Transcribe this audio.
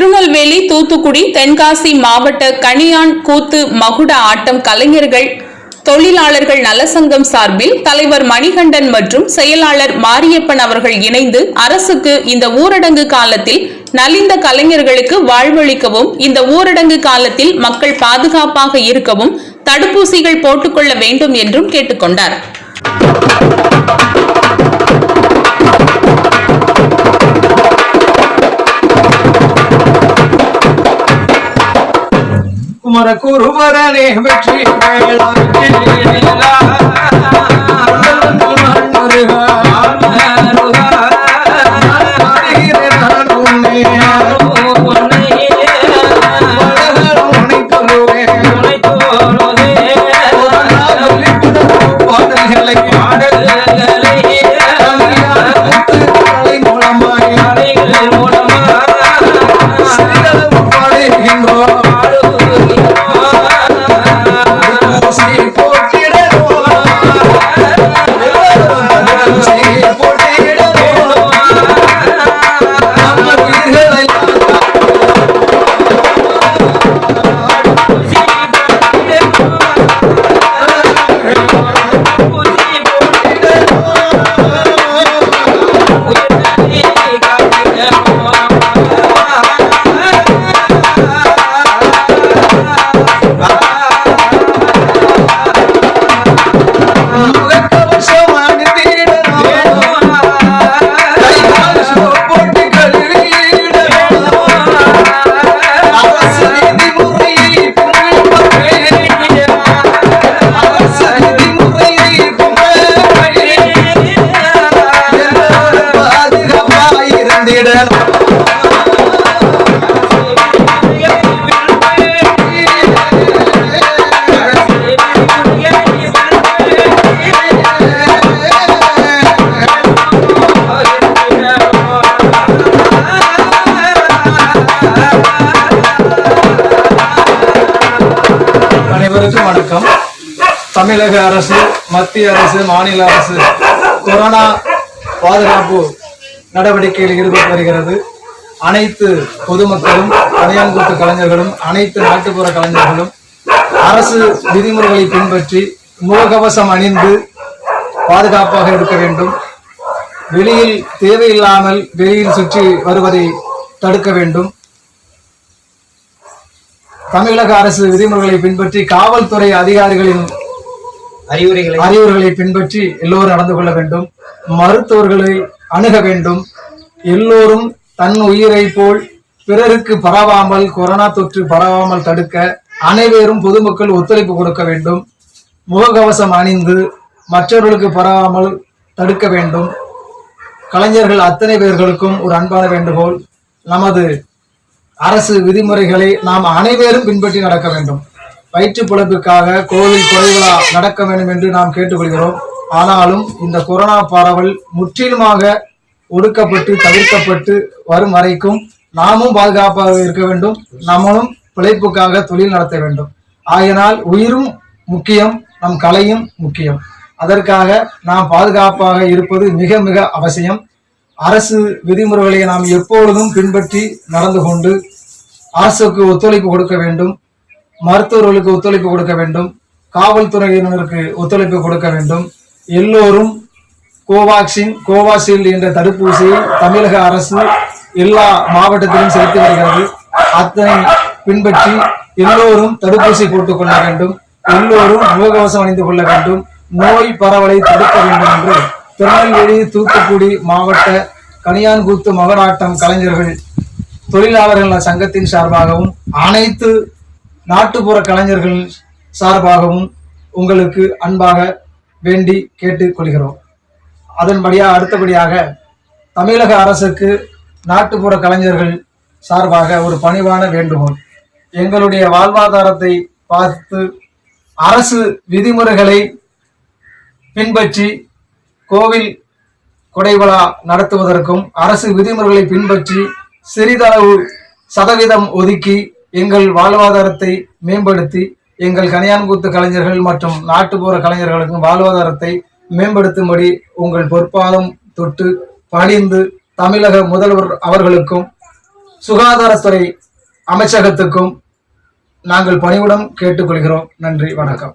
திருநெல்வேலி தூத்துக்குடி தென்காசி மாவட்ட கணியான் கூத்து மகுட ஆட்டம் கலைஞர்கள் தொழிலாளர்கள் நலசங்கம் சார்பில் தலைவர் மணிகண்டன் மற்றும் செயலாளர் மாரியப்பன் அவர்கள் இணைந்து அரசுக்கு இந்த ஊரடங்கு காலத்தில் நலிந்த கலைஞர்களுக்கு வாழ்வளிக்கவும் இந்த ஊரடங்கு காலத்தில் மக்கள் பாதுகாப்பாக இருக்கவும் தடுப்பூசிகள் போட்டுக்கொள்ள வேண்டும் என்றும் கேட்டுக்கொண்டார். ಕುರುಬರನೇ ಭಿಕ್ಷಿ வணக்கம். தமிழக அரசு மத்திய அரசு மாநில அரசு கொரோனா பாதுகாப்பு நடவடிக்கையில் ஈடுபட்டு வருகிறது. அனைத்து பொதுமக்களும் கலையாங்குத்து கலைஞர்களும் அனைத்து நாட்டுப்புற கலைஞர்களும் அரசு விதிமுறைகளை பின்பற்றி முகக்கவசம் அணிந்து பாதுகாப்பாக இருக்க வேண்டும். வெளியில் தேவையில்லாமல் வெளியில் சுற்றி வருவதை தடுக்க வேண்டும். தமிழக அரசு விதிமுறைகளை பின்பற்றி காவல்துறை அதிகாரிகளின் அறிவுரைகளை அறிவுரைகளை பின்பற்றி எல்லோரும் நடந்து கொள்ள வேண்டும். மருத்துவர்களை அணுக வேண்டும். எல்லோரும் தன் உயிரை போல் பிறருக்கு பரவாமல் கொரோனா தொற்று பரவாமல் தடுக்க அனைவரும் பொதுமக்கள் ஒத்துழைப்பு கொடுக்க வேண்டும். முகக்கவசம் அணிந்து மற்றவர்களுக்கு பரவாமல் தடுக்க வேண்டும். கலைஞர்கள் அத்தனை பேர்களுக்கும் ஒரு அன்பான வேண்டுகோள். நமது அரசு விதிமுறைகளை நாம் அனைவரும் பின்பற்றி நடக்க வேண்டும். வயிற்று பிழைப்புக்காக கோவில் கொலைவிழா நடக்க வேண்டும் என்று நாம் கேட்டுக்கொள்கிறோம். ஆனாலும் இந்த கொரோனா பரவல் முற்றிலுமாக ஒடுக்கப்பட்டு தவிர்க்கப்பட்டு வரும் வரைக்கும் நாமும் பாதுகாப்பாக இருக்க வேண்டும். நம்மளும் பிழைப்புக்காக தொழில் நடத்த வேண்டும். ஆயினால் உயிரும் முக்கியம் நம் கலையும் முக்கியம். அதற்காக நாம் பாதுகாப்பாக இருப்பது மிக மிக அவசியம். அரசு விதிமுறைகளை நாம் எப்பொழுதும் பின்பற்றி நடந்து கொண்டு அரசுக்கு ஒத்துழைப்பு கொடுக்க வேண்டும் மருத்துவர்களுக்கு ஒத்துழைப்பு கொடுக்க வேண்டும் காவல்துறையினருக்கு ஒத்துழைப்பு கொடுக்க வேண்டும். எல்லோரும் கோவாக்சின் கோவாஷீல்டு என்ற தடுப்பூசியை தமிழக அரசு எல்லா மாவட்டத்திலும் செலுத்தி வருகிறது. அத்தனை பின்பற்றி எல்லோரும் தடுப்பூசி போட்டுக் கொள்ள வேண்டும். எல்லோரும் முகக்கவசம் அணிந்து கொள்ள வேண்டும். நோய் பரவலை தடுக்க வேண்டும் என்று திருநெல்வேலி தூத்துக்குடி மாவட்ட கனியான்கூத்து மகராட்டம் கலைஞர்கள் தொழிலாளர்கள் சங்கத்தின் சார்பாகவும் அனைத்து நாட்டுப்புற கலைஞர்கள் சார்பாகவும் உங்களுக்கு அன்பாக வேண்டி கேட்டுக்கொள்கிறோம். அதன்படியாக அடுத்தபடியாக தமிழக அரசுக்கு நாட்டுப்புற கலைஞர்கள் சார்பாக ஒரு பணிவான வேண்டுகோள். எங்களுடைய வாழ்வாதாரத்தை பார்த்து அரசு விதிமுறைகளை பின்பற்றி கோவில் கொடைவிழா நடத்துவதற்கும் அரசு விதிமுறைகளை பின்பற்றி சிறிதளவு சதவீதம் ஒதுக்கி எங்கள் வாழ்வாதாரத்தை மேம்படுத்தி எங்கள் கனியான்கூத்து கலைஞர்கள் மற்றும் நாட்டுப்புற கலைஞர்களுக்கும் வாழ்வாதாரத்தை மேம்படுத்தும்படி உங்கள் பொற்பாதம் தொட்டு பணிந்து தமிழக முதல்வர் அவர்களுக்கும் சுகாதாரத்துறை அமைச்சகத்துக்கும் நாங்கள் பணிவுடன் கேட்டுக்கொள்கிறோம். நன்றி வணக்கம்.